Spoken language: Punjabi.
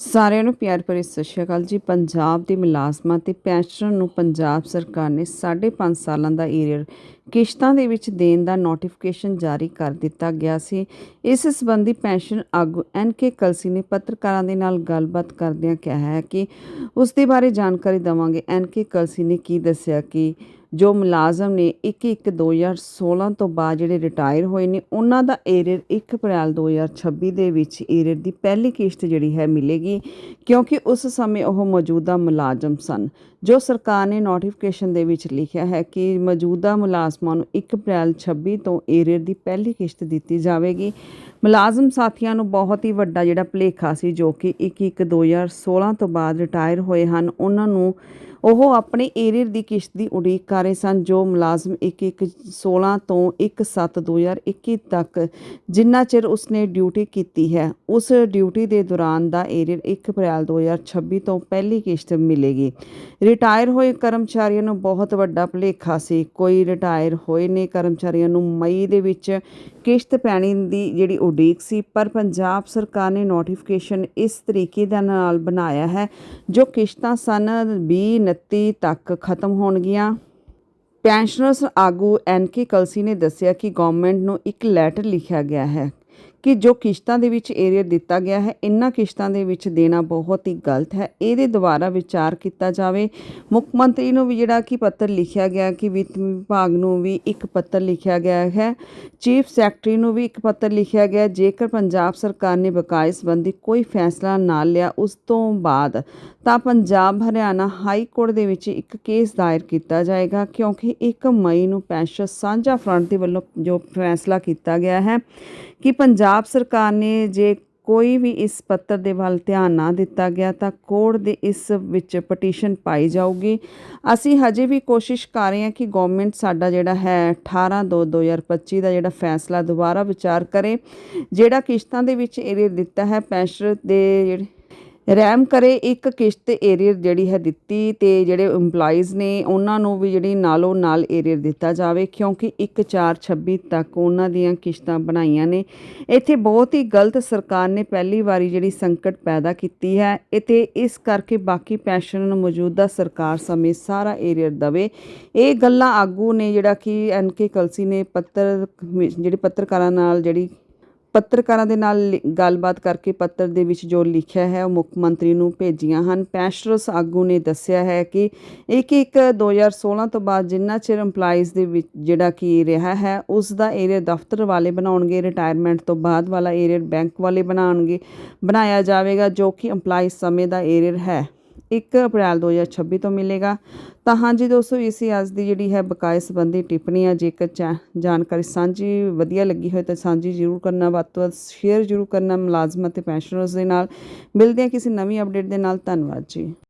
ਸਾਰਿਆਂ ਨੂੰ ਪਿਆਰ ਭਰੀ ਸਤਿ ਸ਼੍ਰੀ ਅਕਾਲ ਜੀ। ਪੰਜਾਬ ਦੇ ਮੁਲਾਜ਼ਮਾਂ ਤੇ ਪੈਨਸ਼ਨਰ ਨੂੰ ਪੰਜਾਬ ਸਰਕਾਰ ਨੇ 5.5 ਸਾਲਾਂ ਦਾ ਏਰੀਅਰ ਕਿਸ਼ਤਾਂ ਦੇ ਵਿੱਚ ਦੇਣ ਦਾ ਨੋਟੀਫਿਕੇਸ਼ਨ ਜਾਰੀ ਕਰ ਦਿੱਤਾ ਗਿਆ ਸੀ। ਇਸ ਸੰਬੰਧੀ ਪੈਨਸ਼ਨ ਆਗੂ ਐਨ ਕੇ ਕਲਸੀ ਨੇ ਪੱਤਰਕਾਰਾਂ ਦੇ ਨਾਲ ਗੱਲਬਾਤ ਕਰਦਿਆਂ ਕਿਹਾ ਹੈ ਕਿ ਉਸ ਦੇ ਬਾਰੇ ਜਾਣਕਾਰੀ ਦੇਵਾਂਗੇ। ਐਨ ਕੇ ਕਲਸੀ ਨੇ ਕੀ ਦੱਸਿਆ ਕਿ ਜੋ ਮੁਲਾਜ਼ਮ ਨੇ 1/1/2016 ਤੋਂ ਬਾਅਦ ਜਿਹੜੇ ਰਿਟਾਇਰ ਹੋਏ ਨੇ, ਉਹਨਾਂ ਦਾ ਏਰੀਅਰ 1 ਅਪ੍ਰੈਲ 2026 ਦੇ ਵਿੱਚ ਏਰੀਅਰ ਦੀ ਪਹਿਲੀ ਕਿਸ਼ਤ ਜਿਹੜੀ ਹੈ ਮਿਲੇਗੀ, ਕਿਉਂਕਿ ਉਸ ਸਮੇਂ ਉਹ ਮੌਜੂਦਾ ਮੁਲਾਜ਼ਮ ਸਨ। ਜੋ ਸਰਕਾਰ ਨੇ ਨੋਟੀਫਿਕੇਸ਼ਨ ਦੇ ਵਿੱਚ ਲਿਖਿਆ ਹੈ ਕਿ ਮੌਜੂਦਾ ਮੁਲਾਜ਼ਮਾਂ ਨੂੰ 1 ਅਪ੍ਰੈਲ 26 ਤੋਂ ਏਰੀਅਰ ਦੀ ਪਹਿਲੀ ਕਿਸ਼ਤ ਦਿੱਤੀ ਜਾਵੇਗੀ। ਮੁਲਾਜ਼ਮ ਸਾਥੀਆਂ ਨੂੰ ਬਹੁਤ ਹੀ ਵੱਡਾ ਜਿਹੜਾ ਭੁਲੇਖਾ ਸੀ ਜੋ ਕਿ 1/1/2016 ਤੋਂ ਬਾਅਦ ਰਿਟਾਇਰ ਹੋਏ ਹਨ। ਉਹਨਾਂ ਨੂੰ ਉਹ ਆਪਣੇ ਏਰੀਅਰ ਦੀ ਕਿਸ਼ਤ ਦੀ ਉਡੀਕ ਕਰ ਰਹੇ ਸਨ ਜੋ ਮੁਲਾਜ਼ਮ 1/1/16 ਤੋਂ 1/7/2021 ਤੱਕ ਜਿੰਨਾ ਚਿਰ ਉਸਨੇ ਡਿਊਟੀ ਕੀਤੀ ਹੈ, ਉਸ ਡਿਊਟੀ ਦੇ ਦੌਰਾਨ ਦਾ ਏਰੀਅਰ 1 ਅਪ੍ਰੈਲ 2026 ਤੋਂ ਪਹਿਲੀ ਕਿਸ਼ਤ ਮਿਲੇਗੀ। ਰਿਟਾਇਰ ਹੋਏ ਕਰਮਚਾਰੀਆਂ ਨੂੰ ਬਹੁਤ ਵੱਡਾ ਭੁਲੇਖਾ ਸੀ। ਕੋਈ ਰਿਟਾਇਰ ਹੋਏ ਨੇ ਕਰਮਚਾਰੀਆਂ ਨੂੰ ਮਈ ਦੇ ਵਿੱਚ ਕਿਸ਼ਤ ਪੈਣੀ ਦੀ ਜਿਹੜੀ ਉਡੀਕ ਸੀ, ਪਰ ਪੰਜਾਬ ਸਰਕਾਰ ਨੇ ਨੋਟੀਫਿਕੇਸ਼ਨ ਇਸ ਤਰੀਕੇ ਦੇ ਨਾਲ ਬਣਾਇਆ ਹੈ, ਜੋ ਕਿਸ਼ਤਾਂ ਸਨ 20 29 ਤੱਕ ਖਤਮ ਹੋਣਗੀਆਂ। ਪੈਨਸ਼ਨਰਸ ਆਗੂ ਐਨ ਕੇ ਕਲਸੀ ਨੇ ਦੱਸਿਆ ਕਿ ਗਵਰਨਮੈਂਟ ਨੂੰ ਇੱਕ ਲੈਟਰ ਲਿਖਿਆ ਗਿਆ ਹੈ। ਕਿ ਜੋ ਕਿਸ਼ਤਾਂ ਦੇ ਵਿੱਚ ਏਰੀਅਰ ਦਿੱਤਾ ਗਿਆ ਹੈ ਇਨ੍ਹਾਂ ਕਿਸ਼ਤਾਂ ਦੇ ਵਿੱਚ ਦੇਣਾ ਬਹੁਤ ਹੀ ਗਲਤ ਹੈ। ਇਹਦੇ ਦੁਆਰਾ ਵਿਚਾਰ ਕੀਤਾ ਜਾਵੇ, ਮੁੱਖ ਮੰਤਰੀ ਨੂੰ ਵੀ ਜਿਹੜਾ ਕਿ ਪੱਤਰ ਲਿਖਿਆ ਗਿਆ ਕਿ ਵਿੱਤ ਵਿਭਾਗ ਨੂੰ ਵੀ ਇੱਕ ਪੱਤਰ ਲਿਖਿਆ ਗਿਆ ਹੈ, ਚੀਫ ਸੈਕਟਰੀ ਨੂੰ ਵੀ ਇੱਕ ਪੱਤਰ ਲਿਖਿਆ ਗਿਆ ਜੇਕਰ ਪੰਜਾਬ ਸਰਕਾਰ ਨੇ ਬਕਾਏ ਸੰਬੰਧੀ ਕੋਈ ਫੈਸਲਾ ਨਾ ਲਿਆ, ਉਸ ਤੋਂ ਬਾਅਦ ਤਾਂ ਪੰਜਾਬ ਹਰਿਆਣਾ ਹਾਈ ਕੋਰਟ ਦੇ ਵਿੱਚ ਇੱਕ ਕੇਸ ਦਾਇਰ ਕੀਤਾ ਜਾਏਗਾ ਕਿਉਂਕਿ 1 ਮਈ ਨੂੰ ਪੈਨਸ਼ਨ ਸਾਂਝਾ ਫਰੰਟ ਦੇ ਵੱਲੋਂ ਜੋ ਫੈਸਲਾ ਕੀਤਾ ਗਿਆ ਹੈ ਕਿ ਪੰਜਾਬ ਸਰਕਾਰ ਨੇ ਜੇ ਕੋਈ ਵੀ ਇਸ ਪੱਤਰ ਦੇ ਵੱਲ ਧਿਆਨ ਨਾ ਦਿੱਤਾ ਗਿਆ ਤਾਂ ਕੋਰਟ ਦੇ ਇਸ ਵਿੱਚ ਪਟੀਸ਼ਨ ਪਾਈ ਜਾਊਗੀ। ਅਸੀਂ ਹਜੇ ਵੀ ਕੋਸ਼ਿਸ਼ ਕਰ ਰਹੇ ਹਾਂ ਕਿ ਗਵਰਨਮੈਂਟ ਸਾਡਾ ਜਿਹੜਾ ਹੈ 18 2 2025 ਦਾ ਜਿਹੜਾ ਫੈਸਲਾ ਦੁਬਾਰਾ ਵਿਚਾਰ ਕਰੇ। ਜਿਹੜਾ ਕਿਸ਼ਤਾਂ ਦੇ ਵਿੱਚ ਏਰੀਅਰ ਦਿੱਤਾ ਹੈ ਪੈਨਸ਼ਨ ਦੇ ਜਿਹੜੇ ਰੈਮ ਕਰੇ ਇੱਕ ਕਿਸ਼ਤ ਏਰੀਅਰ ਜਿਹੜੀ ਹੈ ਦਿੱਤੀ ਤੇ ਜਿਹੜੇ EMPLOYEES ਨੇ ਉਹਨਾਂ ਨੂੰ ਵੀ ਜਿਹੜੀ ਨਾਲੋਂ ਨਾਲ ਏਰੀਅਰ ਦਿੱਤਾ ਜਾਵੇ, ਕਿਉਂਕਿ 1 4 26 ਤੱਕ ਉਹਨਾਂ ਦੀਆਂ ਕਿਸ਼ਤਾਂ ਬਣਾਈਆਂ ਨੇ। ਇੱਥੇ ਬਹੁਤ ਹੀ ਗਲਤ ਸਰਕਾਰ ਨੇ ਪਹਿਲੀ ਵਾਰੀ ਜਿਹੜੀ ਸੰਕਟ ਪੈਦਾ ਕੀਤੀ ਹੈ ਇਤੇ ਇਸ ਕਰਕੇ ਬਾਕੀ ਪੈਨਸ਼ਨ ਨੂੰ ਮੌਜੂਦਾ ਸਰਕਾਰ ਸਮੇਂ ਸਾਰਾ ਏਰੀਅਰ ਦਵੇ। ਇਹ ਗੱਲਾਂ ਆਗੂ ਨੇ ਜਿਹੜਾ ਕਿ ਐਨ ਕੇ ਕਲਸੀ ਨੇ ਪੱਤਰ, ਜਿਹੜੇ ਪੱਤਰਕਾਰਾਂ ਨਾਲ ਜਿਹੜੀ ਪੱਤਰਕਾਰਾਂ ਦੇ ਨਾਲ ਲਿ- ਗੱਲਬਾਤ ਕਰਕੇ ਪੱਤਰ ਦੇ ਵਿੱਚ ਜੋ ਲਿਖਿਆ ਹੈ, ਉਹ ਮੁੱਖ ਮੰਤਰੀ ਨੂੰ ਭੇਜੀਆਂ ਹਨ। ਪੈਸ਼ਰਸ ਆਗੂ ਨੇ ਦੱਸਿਆ ਹੈ ਕਿ 1 1 2016 ਤੋਂ ਬਾਅਦ ਜਿੰਨਾ ਚਿਰ EMPLOYEES ਦੇ ਵਿੱਚ ਜਿਹੜਾ ਕਿ ਰਿਹਾ ਹੈ, ਉਸ ਦਾ ਏਰੀਆ ਦਫ਼ਤਰ ਵਾਲੇ ਬਣਾਉਣਗੇ ਰਿਟਾਇਰਮੈਂਟ ਤੋਂ ਬਾਅਦ ਵਾਲਾ ਏਰੀਆ ਬੈਂਕ ਵਾਲੇ ਬਣਾਉਣਗੇ, ਬਣਾਇਆ ਜਾਵੇਗਾ, ਜੋ ਕਿ EMPLOYEES ਸਮੇਂ ਦਾ ਏਰੀਆ ਹੈ। 1 ਅਪ੍ਰੈਲ 2026 ਤੋਂ ਮਿਲੇਗਾ। ਤਾਂ ਹਾਂਜੀ ਦੋਸਤੋ, ਇਸੇ ਅੱਜ ਦੀ ਜਿਹੜੀ ਹੈ ਬਕਾਏ ਸੰਬੰਧੀ ਟਿੱਪਣੀ ਆ, ਜੇਕਰ ਚਾ- ਜਾਣਕਾਰੀ ਸਾਂਝੀ ਵਧੀਆ ਲੱਗੀ ਹੋਏ ਤਾਂ ਸਾਂਝੀ ਜ਼ਰੂਰ ਕਰਨਾ, ਵੱਧ ਤੋਂ ਵੱਧ ਸ਼ੇਅਰ ਜ਼ਰੂਰ ਕਰਨਾ ਮੁਲਾਜ਼ਮਾਂ ਤੇ ਪੈਨਸ਼ਨਰਸ ਦੇ ਨਾਲ। ਮਿਲਦੇ ਹਾਂ ਕਿਸੇ ਨਵੀਂ ਅਪਡੇਟ ਦੇ ਨਾਲ। ਧੰਨਵਾਦ ਜੀ।